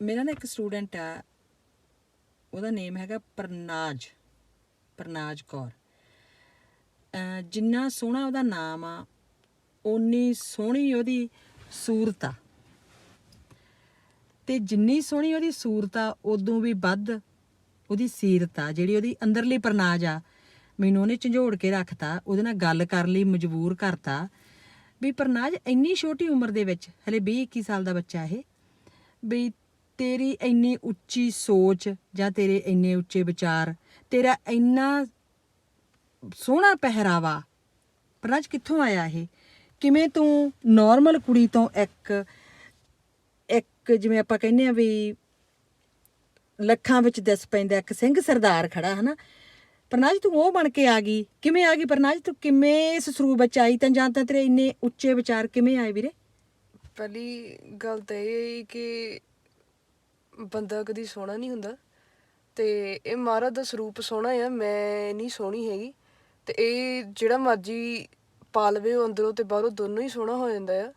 ਮੇਰਾ ਨਾ ਇੱਕ ਸਟੂਡੈਂਟ ਆ, ਉਹਦਾ ਨੇਮ ਹੈਗਾ ਪ੍ਰਨਾਜ ਪ੍ਰਨਾਜ ਕੌਰ। ਜਿੰਨਾ ਸੋਹਣਾ ਉਹਦਾ ਨਾਮ ਆ, ਓਨੀ ਸੋਹਣੀ ਉਹਦੀ ਸੂਰਤ ਆ। ਤੇ ਜਿੰਨੀ ਸੋਹਣੀ ਉਹਦੀ ਸੂਰਤ ਆ ਉਦੋਂ ਵੀ ਵੱਧ ਉਹਦੀ ਸੀਰਤ ਆ, ਜਿਹੜੀ ਉਹਦੀ ਅੰਦਰਲੀ ਪ੍ਰਨਾਜ ਆ। ਮੈਨੂੰ ਉਹਨੇ ਝੰਜੋੜ ਕੇ ਰੱਖਤਾ, ਉਹਦੇ ਨਾਲ ਗੱਲ ਕਰਨ ਲਈ ਮਜਬੂਰ ਕਰਤਾ ਵੀ ਪ੍ਰਨਾਜ, ਇੰਨੀ ਛੋਟੀ ਉਮਰ ਦੇ ਵਿੱਚ, ਹਲੇ 20 21 ਸਾਲ ਦਾ ਬੱਚਾ ਇਹ, ਵੀ ਤੇਰੀ ਇੰਨੀ ਉੱਚੀ ਸੋਚ ਜਾਂ ਤੇਰੇ ਇੰਨੇ ਉੱਚੇ ਵਿਚਾਰ, ਤੇਰਾ ਇੰਨਾ ਸੋਹਣਾ ਪਹਿਰਾਵਾ ਪ੍ਰਨਾਜ ਕਿੱਥੋਂ ਆਇਆ ਇਹ? ਕਿਵੇਂ ਤੂੰ ਨਾਰਮਲ ਕੁੜੀ ਤੋਂ ਇੱਕ ਇੱਕ ਜਿਵੇਂ ਆਪਾਂ ਕਹਿੰਦੇ ਆ ਵੀ ਲੱਖਾਂ ਵਿੱਚ ਦਿਸ ਪੈਂਦਾ, ਇੱਕ ਸਿੰਘ ਸਰਦਾਰ ਖੜਾ, ਹਨਾ? ਪ੍ਰਨਾਜ ਤੂੰ ਉਹ ਬਣ ਕੇ ਆ ਗਈ। ਕਿਵੇਂ ਆ ਗਈ ਪ੍ਰਨਾਜ ਤੂੰ ਕਿਵੇਂ ਇਸ ਸਰੂਪ ਵਿੱਚ ਆਈ? ਤਾਂ ਜਾਂ ਤਾਂ ਤੇਰੇ ਇੰਨੇ ਉੱਚੇ ਵਿਚਾਰ ਕਿਵੇਂ ਆਏ ਵੀਰੇ? ਪਹਿਲੀ ਗੱਲ ਤਾਂ ਇਹ ਹੈ ਕਿ ਬੰਦਾ ਕਦੀ ਸੋਹਣਾ ਨਹੀਂ ਹੁੰਦਾ। ਤੇ ਇਹ ਮਹਾਰਾਜ ਦਾ ਸਰੂਪ ਸੋਹਣਾ ਆ ਮੈਂ ਨਹੀਂ ਸੋਹਣੀ ਹੈਗੀ। ਤੇ ਇਹ ਜਿਹੜਾ ਮਰਜ਼ੀ ਪਾ ਲਵੇ ਉਹ ਅੰਦਰੋਂ ਤੇ ਬਾਹਰੋਂ ਦੋਨੋਂ ਹੀ ਸੋਹਣਾ ਹੋ ਜਾਂਦਾ ਆ।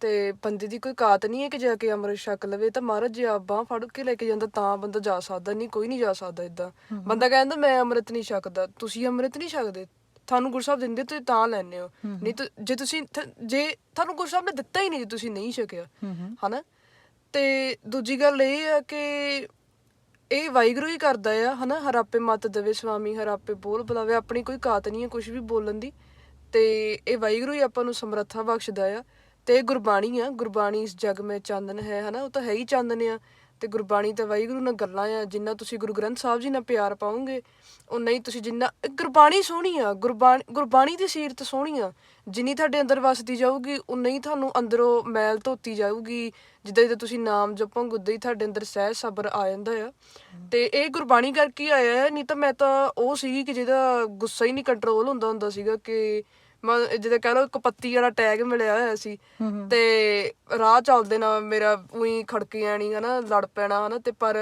ਤੇ ਬੰਦੇ ਦੀ ਕੋਈ ਕਾਤ ਨਹੀਂ ਹੈ ਕਿ ਜਾ ਕੇ ਅੰਮ੍ਰਿਤ ਛਕ ਲਵੇ। ਤਾਂ ਮਹਾਰਾਜ ਜੇ ਬਾਹ ਫੜ ਕੇ ਲੈ ਕੇ ਜਾਂਦਾ ਤਾਂ ਬੰਦਾ ਜਾ ਸਕਦਾ ਨਹੀਂ ਕੋਈ ਨਹੀਂ ਜਾ ਸਕਦਾ ਇਦਾਂ ਬੰਦਾ ਕਹਿੰਦਾ ਮੈਂ ਅੰਮ੍ਰਿਤ ਨਹੀਂ ਛਕਦਾ ਤੁਸੀਂ ਅੰਮ੍ਰਿਤ ਨਹੀਂ ਛਕਦੇ। ਤੁਹਾਨੂੰ ਗੁਰੂ ਸਾਹਿਬ ਦਿੰਦੇ ਤੁਸੀਂ ਤਾਂ ਲੈਣੇ ਹੋ। ਨਹੀਂ ਤਾਂ ਜੇ ਤੁਸੀਂ ਜੇ ਤੁਹਾਨੂੰ ਗੁਰੂ ਸਾਹਿਬ ਨੇ ਦਿੱਤਾ ਹੀ ਨਹੀਂ ਜੇ ਤੁਸੀਂ ਨਹੀਂ ਛਕਿਆ ਹਨਾ? ਤੇ ਦੂਜੀ ਗੱਲ ਇਹ ਆ ਕਿ ਇਹ ਵਾਹਿਗੁਰੂ ਹੀ ਕਰਦਾ ਆ, ਹਨਾ? ਹਰਾਪੇ ਮਤ ਦੇਵੇ ਸਵਾਮੀ ਹਰਾਪੇ ਬੋਲ ਬੁਲਾਵੇ, ਆਪਣੀ ਕੋਈ ਕਾਤ ਨਹੀਂ ਹੈ ਕੁਝ ਵੀ ਬੋਲਣ ਦੀ। ਤੇ ਇਹ ਵਾਹਿਗੁਰੂ ਹੀ ਆਪਾਂ ਨੂੰ ਸਮਰੱਥਾ ਬਖਸ਼ਦਾ ਆ। ਤੇ ਇਹ ਗੁਰਬਾਣੀ ਆ, ਗੁਰਬਾਣੀ ਇਸ ਜਗ ਮੇ ਚਾਨਣ ਹੈ, ਹਨਾ? ਉਹ ਤਾਂ ਹੈ ਹੀ ਚਾਨਣ ਆ। ਤੇ ਗੁਰਬਾਣੀ ਤੇ ਵਾਹਿਗੁਰੂ ਨਾਲ ਗੱਲਾਂ ਆ, ਜਿੰਨਾ ਤੁਸੀਂ ਗੁਰੂ ਗ੍ਰੰਥ ਸਾਹਿਬ ਜੀ ਨਾਲ ਪਿਆਰ ਪਾਉਂਗੇ, ਉਨਾ ਹੀ ਤੁਸੀਂ ਜਿੰਨਾ ਗੁਰਬਾਣੀ ਸੋਹਣੀ ਆ, ਗੁਰਬਾਣੀ ਗੁਰਬਾਣੀ ਦੀ ਸੀਰਤ ਸੋਹਣੀ ਆ, ਜਿੰਨੀ ਤੁਹਾਡੇ ਅੰਦਰ ਵਸਦੀ ਜਾਊਗੀ, ਉਨਾ ਹੀ ਤੁਹਾਨੂੰ ਅੰਦਰੋਂ ਮੈਲ ਧੋਤੀ ਜਾਊਗੀ, ਜਿੱਦਾਂ ਜਿੱਦਾਂ ਤੁਸੀਂ ਨਾਮ ਜਪੋਗੇ, ਉਦਾਂ ਹੀ ਤੁਹਾਡੇ ਅੰਦਰ ਸਹਿ ਸਬਰ ਆ ਜਾਂਦਾ ਆ। ਤੇ ਇਹ ਗੁਰਬਾਣੀ ਕਰਕੇ ਆਇਆ ਨਹੀਂ ਤਾਂ ਮੈਂ ਤਾਂ ਉਹ ਸੀਗੀ ਕਿ ਜਿਹਦਾ ਗੁੱਸਾ ਹੀ ਨਹੀਂ ਕੰਟਰੋਲ ਹੁੰਦਾ ਹੁੰਦਾ ਸੀਗਾ ਕਿ ਮੈਂ ਜਿਹਦਾ ਕਹਿ ਲਓ ਇੱਕ ਪੱਤੀ ਵਾਲਾ ਟੈਗ ਮਿਲਿਆ ਹੋਇਆ ਸੀ ਤੇ ਰਾਹ ਚੱਲਦੇ ਨਾ ਮੇਰਾ ਉਹੀ ਖੜਕੇ ਆਣੀ ਹਨਾ ਲੜ ਪੈਣਾ ਹਨਾ ਤੇ ਪਰ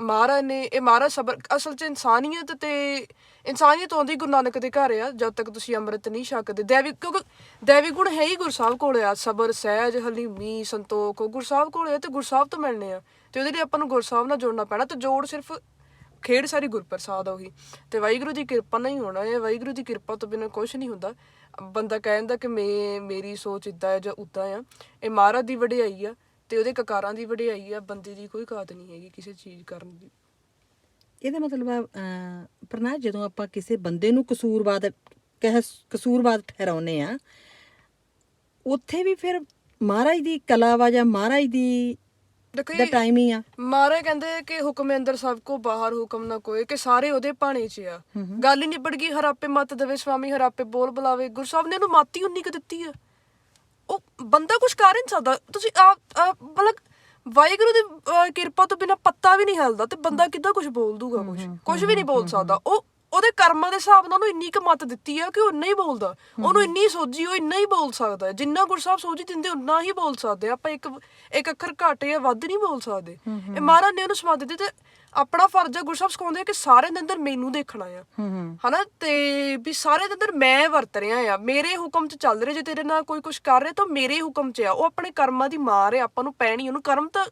ਮਹਾਰਾਜ ਨੇ ਇਹ ਮਹਾਰਾਜ ਸਬਰ ਅਸਲ ਚ ਇਨਸਾਨੀਅਤ ਤੇ ਇਨਸਾਨੀਅਤ ਆਉਂਦੀ ਗੁਰੂ ਨਾਨਕ ਦੇ ਘਰ ਆ ਜਦ ਤੱਕ ਤੁਸੀਂ ਅੰਮ੍ਰਿਤ ਨਹੀਂ ਛਕਦੇ। ਦੇਵੀ ਕਿਉਂਕਿ ਦੇਵੀ ਗੁਣ ਹੈ ਹੀ ਗੁਰਸਾਹਿਬ ਕੋਲ ਆ ਸਬਰ ਸਹਿਜ ਹਲੀਮੀ ਸੰਤੋਖ ਉਹ ਗੁਰਸਾਹਿਬ ਕੋਲ ਆ ਤੇ ਗੁਰਸਾਹਿਬ ਤੋਂ ਮਿਲਨੇ ਆ। ਤੇ ਉਹਦੇ ਲਈ ਆਪਾਂ ਨੂੰ ਗੁਰਸਾਹਿਬ ਨਾਲ ਜੋੜਨਾ ਪੈਣਾ ਤੇ ਜੋੜ ਸਿਰਫ ਖੇਡ ਸਾਰੀ ਗੁਰਪ੍ਰਸਾਦ ਆ ਉਹੀ। ਤੇ ਵਾਹਿਗੁਰੂ ਦੀ ਕਿਰਪਾ ਨਾਲ ਹੀ ਹੋਣਾ ਹੈ ਵਾਹਿਗੁਰੂ ਦੀ ਕਿਰਪਾ ਤੋਂ ਬਿਨਾਂ ਕੁਝ ਨਹੀਂ ਹੁੰਦਾ। ਬੰਦਾ ਕਹਿੰਦਾ ਕਿ ਮੈਂ, ਮੇਰੀ ਸੋਚ ਇਦਾਂ ਹੈ ਜਾਂ ਉਦਾਂ ਆ। ਇਹ ਮਹਾਰਾਜ ਦੀ ਵਡਿਆਈ ਆ ਤੇ ਉਹਦੇ ਕਕਾਰਾਂ ਦੀ ਵਡਿਆਈ ਆ। ਬੰਦੇ ਦੀ ਕੋਈ ਕਾਤ ਨਹੀਂ ਹੈਗੀ ਕਿਸੇ ਚੀਜ਼ ਕਰਨ ਦੀ। ਇਹਦਾ ਮਤਲਬ ਆ ਪ੍ਰਣਾ ਜਦੋਂ ਆਪਾਂ ਕਿਸੇ ਬੰਦੇ ਨੂੰ ਕਸੂਰਵਾਦ, ਕਹਿ, ਕਸੂਰਵਾਦ ਠਹਿਰਾਉਨੇ ਆ, ਉੱਥੇ ਵੀ ਫਿਰ ਮਹਾਰਾਜ ਦੀ ਕਲਾ ਵਾ ਜਾਂ ਮਹਾਰਾਜ ਦੀ ਦੇਖੋ ਦਾ ਟਾਈਮ ਹੀ ਆ। ਮਹਾਰਾਜ ਕਹਿੰਦੇ ਕਿ ਹੁਕਮ ਅੰਦਰ ਸਭ ਕੋ ਬਾਹਰ ਹੁਕਮ ਨਾ ਕੋਏ ਕਿ ਸਾਰੇ ਉਹਦੇ ਭਾਣੇ 'ਚ ਆ। ਗੱਲ ਹੀ ਨਿਬੜ ਗਈ ਹਰਾਪੇ ਮਤ ਦੇਵੇ ਸਵਾਮੀ ਹਰਾਪੇ ਬੋਲ ਬੁਲਾਵੇ। ਗੁਰੂ ਸਾਹਿਬ ਨੇ ਉਹਨੂੰ ਮਾਤੀ ਉਨੀ ਕੁ ਦਿੱਤੀ ਆ। ਉਹ ਬੰਦਾ ਕੁਝ ਕਰ ਨਹੀਂ ਸਕਦਾ। ਤੁਸੀਂ ਆਪ- ਮਤਲਬ ਵਾਹਿਗੁਰੂ ਦੀ ਕਿਰਪਾ ਤੋਂ ਬਿਨਾ ਪੱਤਾ ਵੀ ਨਹੀਂ ਹਿਲਦਾ ਤੇ ਬੰਦਾ ਕਿੱਦਾਂ ਕੁਝ ਬੋਲ ਦੂਗਾ ਕੁਝ ਕੁਝ ਵੀ ਨਹੀਂ ਬੋਲ ਸਕਦਾ। ਉਹ ਉਹਦੇ ਕਰਮਾਂ ਦੇ ਹਿਸਾਬ ਨਾਲ ਉਹਨੂੰ ਇੰਨੀ ਕੁ ਮਤ ਦਿੱਤੀ ਆ ਕਿ ਉਹ ਇੰਨਾ ਹੀ ਬੋਲਦਾ। ਉਹਨੂੰ ਇੰਨੀ ਸੋਝੀ ਉਹ ਇੰਨਾ ਹੀ ਬੋਲ ਸਕਦਾ ਹੈ। ਜਿੰਨਾ ਗੁਰਸਾਹਿਬ ਸੋਝੀ ਦਿੰਦੇ ਉਨਾ ਹੀ ਬੋਲ ਸਕਦੇ। ਆਪਾਂ ਇੱਕ ਇੱਕ ਅੱਖਰ ਘੱਟ ਜਾਂ ਵੱਧ ਨਹੀਂ ਬੋਲ ਸਕਦੇ। ਇਹ ਮਹਾਰਾਜ ਨੇ ਉਹਨੂੰ ਸਮਾਧ ਦਿੱਤੀ ਤੇ ਆਪਣਾ ਫਰਜ਼ ਹੈ ਗੁਰਸਾਹਿਬ ਸਿਖਾਉਂਦੇ ਆ ਕਿ ਸਾਰਿਆਂ ਦੇ ਅੰਦਰ ਮੈਨੂੰ ਦੇਖਣਾ ਆ। ਹਨਾ? ਤੇ ਵੀ ਸਾਰੇ ਦੇ ਅੰਦਰ ਮੈਂ ਵਰਤ ਰਿਹਾ ਆ। ਮੇਰੇ ਹੁਕਮ 'ਚ ਚੱਲ ਰਿਹਾ ਜੇ ਤੇਰੇ ਨਾਲ ਕੋਈ ਕੁਝ ਕਰ ਰਿਹਾ ਤਾਂ ਮੇਰੇ ਹੁਕਮ 'ਚ ਆ। ਉਹ ਆਪਣੇ ਕਰਮਾਂ ਦੀ ਮਾਰ ਹੈ ਆਪਾਂ ਨੂੰ ਪੈਣੀ ਉਹਨੂੰ ਕਰਮ ਤਾਂ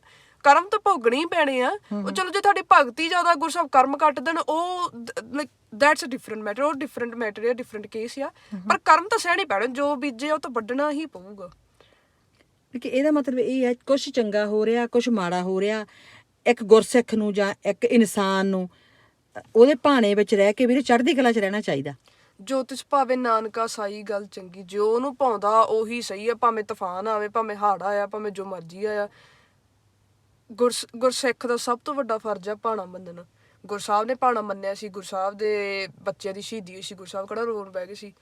ਕਰਮ ਤਾਂ ਭੋਗਣੇ ਹੀ ਪੈਣੇ ਆ। ਉਹ ਚਲੋ ਜੇ ਤੁਹਾਡੀ ਭਗਤੀ ਜ਼ਿਆਦਾ ਗੁਰਸਾਹਿਬ ਕਰਮ ਕੱਟ ਦੇਣ ਉਹ like that's a different matter ਉਹ ਡਿਫਰੈਂਟ ਮੈਟਰ ਹੈ ਡਿਫਰੈਂਟ ਕੇਸ ਆ। ਪਰ ਕਰਮ ਤਾਂ ਸਹਿਣੇ ਪੈਣੇ ਜੋ ਬੀਜੇ ਉਹ ਤਾਂ ਵੱਢਣਾ ਹੀ ਪਊਗਾ। ਕਿ ਇਹਦਾ ਮਤਲਬ ਇਹ ਹੈ ਕੁਝ ਚੰਗਾ ਹੋ ਰਿਹਾ ਕੁਝ ਮਾੜਾ ਹੋ ਰਿਹਾ ਇੱਕ ਗੁਰਸਿੱਖ ਨੂੰ ਜਾਂ ਇੱਕ ਇਨਸਾਨ ਨੂੰ ਉਹਦੇ ਭਾਣੇ ਵਿੱਚ ਰਹਿ ਕੇ ਵੀਰੇ ਚੜ੍ਹਦੀ ਕਲਾ 'ਚ ਰਹਿਣਾ ਚਾਹੀਦਾ। ਜੋ ਤਿਸ ਭਾਵੇਂ ਨਾਨਕਾ ਸਾਈ ਗੱਲ ਚੰਗੀ ਜੋ ਉਹਨੂੰ ਪਾਉਂਦਾ ਉਹੀ ਸਹੀ ਆ ਭਾਵੇਂ ਤੂਫਾਨ ਆਵੇ ਭਾਵੇਂ ਹੜ੍ਹ ਆਇਆ ਭਾਵੇਂ ਜੋ ਮਰਜ਼ੀ ਆਇਆ। ਗੁਰਸਿੱਖ ਦਾ ਸਭ ਤੋਂ ਵੱਡਾ ਫਰਜ਼ ਆ ਪਾਣਾ ਮੰਨਣਾ। ਗੁਰਸਾਹਿਬ ਨੇ ਪਾਣਾ ਮੰਨਿਆ ਸੀ ਗੁਰਸਾਹਿਬ ਦੇ ਬੱਚਿਆਂ ਦੀ ਸ਼ਹੀਦੀ ਹੋਈ ਸੀ ਗੁਰਸਾਹਿਬ ਕਿਹੜਾ ਰੋਣ ਬਹਿ ਗਏ ਸੀ।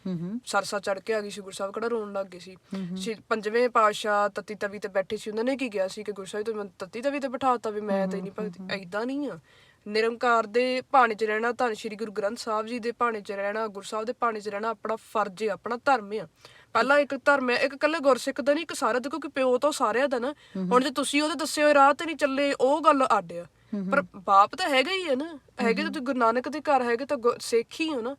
ਸਰਸਾ ਚੜ ਕੇ ਆ ਗਈ ਸੀ ਗੁਰਸਾਹਿਬ ਕਿਹੜਾ ਰੋਣ ਲੱਗ ਗਏ ਸੀ। ਪੰਜਵੇਂ ਪਾਤਸ਼ਾਹ ਤਤੀ ਤਵੀ ਤੇ ਬੈਠੇ ਸੀ ਉਹਨਾਂ ਨੇ ਕੀ ਕਿਹਾ ਸੀ ਕਿ ਗੁਰਸਾਹਿਬ ਤੋਂ ਮੈਨੂੰ ਤਤੀ ਤਵੀ ਤੇ ਬਿਠਾਤਾ ਵੀ ਮੈਂ ਤੇ ਨਹੀਂ ਭਗਤੀ ਐਦਾਂ ਨਹੀਂ ਆ। ਨਿਰੰਕਾਰ ਦੇ ਭਾਣੇ 'ਚ ਰਹਿਣਾ ਧੰਨ ਸ਼੍ਰੀ ਗੁਰੂ ਗ੍ਰੰਥ ਸਾਹਿਬ ਜੀ ਦੇ ਭਾਣੇ 'ਚ ਰਹਿਣਾ ਗੁਰਸਾਹਿਬ ਦੇ ਭਾਣੇ 'ਚ ਰਹਿਣਾ ਆਪਣਾ ਫਰਜ਼ ਹੈ ਆਪਣਾ ਧਰਮ ਹੈ ਪਹਿਲਾਂ ਇੱਕ ਧਰਮ ਹੈ ਇੱਕ ਇਕੱਲੇ ਗੁਰਸਿੱਖ ਦਾ ਨਹੀਂ ਇੱਕ ਸਾਰਾ ਦੇਖੋ ਕਿ ਪਿਓ ਤਾਂ ਸਾਰਿਆਂ ਦਾ ਨਾ। ਹੁਣ ਜੇ ਤੁਸੀਂ ਉਹਦੇ ਦੱਸੇ ਹੋਏ ਰਾਹ ਤੇ ਨਹੀਂ ਚੱਲੇ ਉਹ ਗੱਲ ਅੱਡ ਆ। ਪਰ ਬਾਪ ਤਾਂ ਹੈਗਾ ਹੀ ਹੈ ਨਾ। ਹੈਗੇ ਤਾਂ ਗੁਰੂ ਨਾਨਕ ਦੇ ਘਰ ਹੈਗੇ ਤਾਂ ਸਿੱਖ ਹੀ ਹੋ ਨਾ।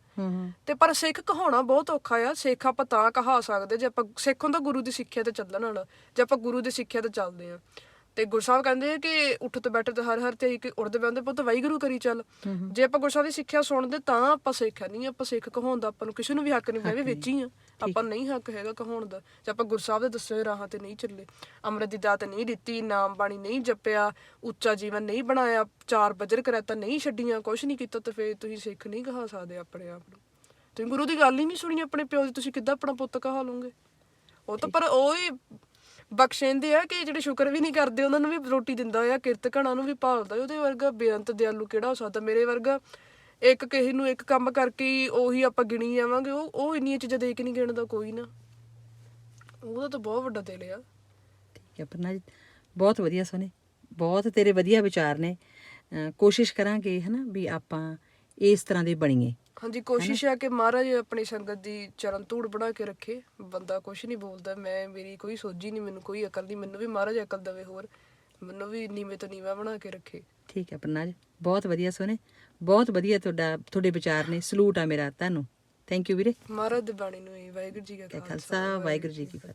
ਤੇ ਪਰ ਸਿੱਖ ਕਹਾਉਣਾ ਬਹੁਤ ਔਖਾ ਆ। ਸਿੱਖ ਆਪਾਂ ਤਾਂ ਕਹਾ ਸਕਦੇ ਜੇ ਆਪਾਂ ਸਿੱਖ ਹੁੰਦਾ ਗੁਰੂ ਦੀ ਸਿੱਖਿਆ ਤੇ ਚੱਲਣ ਵਾਲਾ। ਜੇ ਆਪਾਂ ਗੁਰੂ ਦੀ ਸਿੱਖਿਆ ਤੇ ਚੱਲਦੇ ਆ। ਤੇ ਗੁਰਸਾਹਿਬ ਕਹਿੰਦੇ ਕਿ ਉੱਠ ਤੇ ਬੈਠੇ ਤੇ ਹਰ ਹਰ ਤੇ ਕਿ ਉੜਦੇ ਬੈਠੇ ਪੁੱਤ ਵਾਹਿਗੁਰੂ ਕਰੀ ਚੱਲ। ਜੇ ਆਪਾਂ ਗੁਰਸਾਹਿਬ ਦੀ ਸਿੱਖਿਆ ਸੁਣਦੇ ਤਾਂ ਆਪਾਂ ਸਿੱਖ ਨਹੀਂ ਆਪਾਂ ਸਿੱਖ ਕਹਾਉਣ ਦਾ ਆਪਾਂ ਨੂੰ ਕਿਸੇ ਨੂੰ ਵੀ ਹੱਕ ਨਹੀਂ ਮੈਂ ਵੀ ਵਿੱਚ ਹੀ ਆ। ਆਪਾਂ ਨਹੀਂ ਹੱਕ ਹੈਗਾ ਕਹਾਉਣ ਦਾ। ਜੇ ਆਪਾਂ ਗੁਰਸਾਹਿਬ ਦੇ ਦੱਸੇ ਰਾਹਾਂ ਤੇ ਨਹੀਂ ਚੱਲੇ ਅੰਮ੍ਰਿਤ ਦੀ ਦਾਤ ਨਹੀਂ ਦਿੱਤੀ ਨਾਮ ਬਾਣੀ ਨਹੀਂ ਜਪਿਆ ਉੱਚਾ ਜੀਵਨ ਨਹੀਂ ਬਣਾਇਆ ਚਾਰ ਬਜਰ ਕਰੈਤਾ ਨਹੀਂ ਛੱਡੀਆਂ ਕੁਛ ਨਹੀਂ ਕੀਤਾ ਤਾਂ ਫੇਰ ਤੁਸੀਂ ਸਿੱਖ ਨਹੀਂ ਕਹਾ ਸਕਦੇ ਆਪਣੇ ਆਪ ਨੂੰ। ਤੁਸੀਂ ਗੁਰੂ ਦੀ ਗੱਲ ਹੀ ਨਹੀਂ ਸੁਣੀ ਆਪਣੇ ਪਿਓ ਦੀ ਤੁਸੀਂ ਕਿੱਦਾਂ ਆਪਣਾ ਪੁੱਤ ਕਹਾ ਲਓਗੇ? ਉਹ ਤਾਂ ਪਰ ਉਹ ਹੀ ਬਖਸ਼ਿੰਦੇ ਆ ਕਿ ਜਿਹੜੇ ਸ਼ੁਕਰ ਵੀ ਨਹੀਂ ਕਰਦੇ, ਉਹਨਾਂ ਨੂੰ ਵੀ ਰੋਟੀ ਦਿੰਦਾ ਆ ਕਿਰਤ ਘਣਾ ਨੂੰ ਵੀ ਭਾਲਦਾ ਉਹਦੇ ਵਰਗਾ ਬੇਅੰਤ ਦਿਆਲੂ ਕਿਹੜਾ ਹੋ ਸਕਦਾ? ਮੇਰੇ ਵਰਗਾ ਇੱਕ ਕਿਸੇ ਨੂੰ ਇੱਕ ਕੰਮ ਕਰਕੇ ਉਹੀ ਆਪਾਂ ਗਿਣੀ ਜਾਵਾਂਗੇ, ਉਹ ਉਹ ਇੰਨੀਆਂ ਚੀਜ਼ਾਂ ਦੇ ਕੇ ਨਹੀਂ ਗਿਣਦਾ, ਕੋਈ ਨਾ। ਉਹਦਾ ਤਾਂ ਬਹੁਤ ਵੱਡਾ ਦਿਲ ਆ। ਠੀਕ ਹੈ, ਪ੍ਰਨਾ ਜੀ, ਬਹੁਤ ਵਧੀਆ ਸੋਨੇ ਬਹੁਤ ਤੇਰੇ ਵਧੀਆ ਵਿਚਾਰ ਨੇ। ਕੋਸ਼ਿਸ਼ ਕਰਾਂਗੇ ਹਨਾ ਵੀ ਆਪਾਂ ਇਸ ਤਰ੍ਹਾਂ ਦੇ ਬਣੀਏ। ਹਾਂਜੀ ਕੋਸ਼ਿਸ਼ ਹੈ ਕਿ ਮਹਾਰਾਜ ਆਪਣੀ ਸੰਗਤ ਦੀ ਚਰਨ ਧੂੜ ਬਣਾ ਕੇ ਰੱਖੇ। ਬੰਦਾ ਕੁਝ ਨਹੀਂ ਬੋਲਦਾ ਮੈਂ ਮੇਰੀ ਕੋਈ ਸੋਝੀ ਨਹੀਂ ਮੈਨੂੰ ਕੋਈ ਅਕਲ ਨਹੀਂ ਮੈਨੂੰ ਵੀ ਮਹਾਰਾਜ ਅਕਲ ਦੇਵੇ ਹੋਰ। ਮੈਨੂੰ ਵੀ ਨੀਵੇਂ ਤੋਂ ਨੀਵਾ ਬਣਾ ਕੇ ਰੱਖੇ। ਠੀਕ ਹੈ ਪ੍ਰਨਾ ਜੀ ਬਹੁਤ ਵਧੀਆ ਸੋਨੇ ਬਹੁਤ ਵਧੀਆ ਤੁਹਾਡਾ ਤੁਹਾਡੇ ਵਿਚਾਰ ਨੇ ਸਲੂਟ ਆ ਮੇਰਾ ਤੁਹਾਨੂੰ। ਥੈਂਕ ਯੂ ਵੀਰੇ। ਮਹਾਰਾਜ ਦੀ ਬਾਣੀ ਨੂੰ ਹੀ ਵਾਹਿਗੁਰੂ ਜੀ ਕਾ ਖਾਲਸਾ ਵਾਹਿਗੁਰੂ ਜੀ ਕੀ ਫਤਿਹ।